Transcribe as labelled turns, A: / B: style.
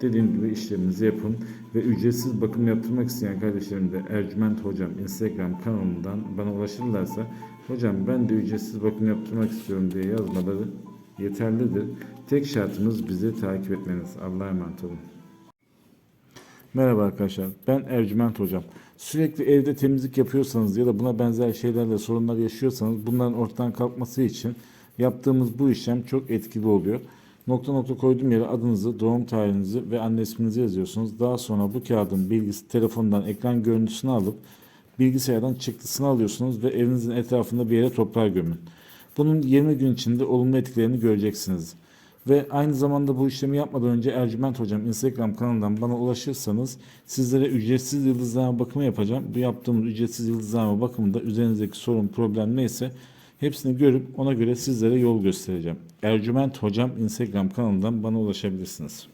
A: Dediğim gibi işleminizi yapın ve ücretsiz bakım yaptırmak isteyen kardeşlerim de Ercüment Hocam Instagram kanalından bana ulaşırlarsa hocam ben de ücretsiz bakım yaptırmak istiyorum diye yazmaları yeterlidir. Tek şartımız bizi takip etmeniz. Allah'a emanet olun. Merhaba arkadaşlar. Ben Ercüment Hocam. Sürekli evde temizlik yapıyorsanız ya da buna benzer şeylerle sorunlar yaşıyorsanız bunların ortadan kalkması için yaptığımız bu işlem çok etkili oluyor. Nokta nokta koyduğum yere adınızı, doğum tarihinizi ve anne isminizi yazıyorsunuz. Daha sonra bu kağıdın bilgisi telefondan ekran görüntüsünü alıp bilgisayardan çıktısını alıyorsunuz ve evinizin etrafında bir yere toprağa gömün. Bunun 20 gün içinde olumlu etkilerini göreceksiniz. Ve aynı zamanda bu işlemi yapmadan önce Ercüment Hocam Instagram kanalından bana ulaşırsanız sizlere ücretsiz yıldızlama bakımı yapacağım. Bu yaptığımız ücretsiz yıldızlama bakımında üzerinizdeki sorun, problem neyse hepsini görüp ona göre sizlere yol göstereceğim. Ercüment Hocam Instagram kanalından bana ulaşabilirsiniz.